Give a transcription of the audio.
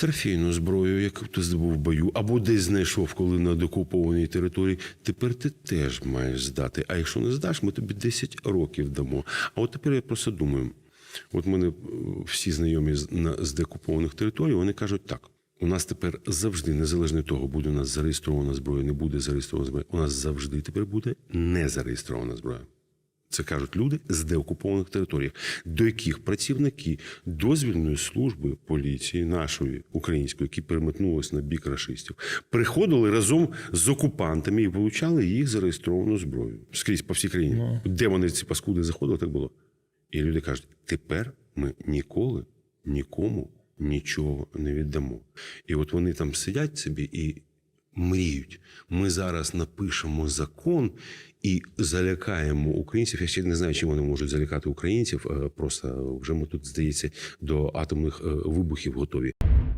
трофейну зброю, яку ти здобув в бою, або десь знайшов, коли на докупованій території. Тепер ти теж маєш здати. А якщо не здаш, ми тобі 10 років дамо. А от тепер я просто думаю: от мене е, всі знайомі з, декупованих територій, вони кажуть так. У нас тепер завжди, незалежно від того, буде у нас зареєстрована зброя, не буде зареєстрована зброя. У нас завжди тепер буде незареєстрована зброя. Це кажуть люди з деокупованих територій, до яких працівники дозвільної служби поліції нашої української, які переметнулись на бік рашистів, приходили разом з окупантами і вилучали їх зареєстровану зброю скрізь по всій країні. Де вони ці паскуди заходили, так було. І люди кажуть: тепер ми ніколи нікому нічого не віддамо. І от вони там сидять собі і мріють. Ми зараз напишемо закон і залякаємо українців. Я ще не знаю, чим вони можуть залякати українців. Е, Просто вже ми тут, здається, до атомних е, вибухів готові.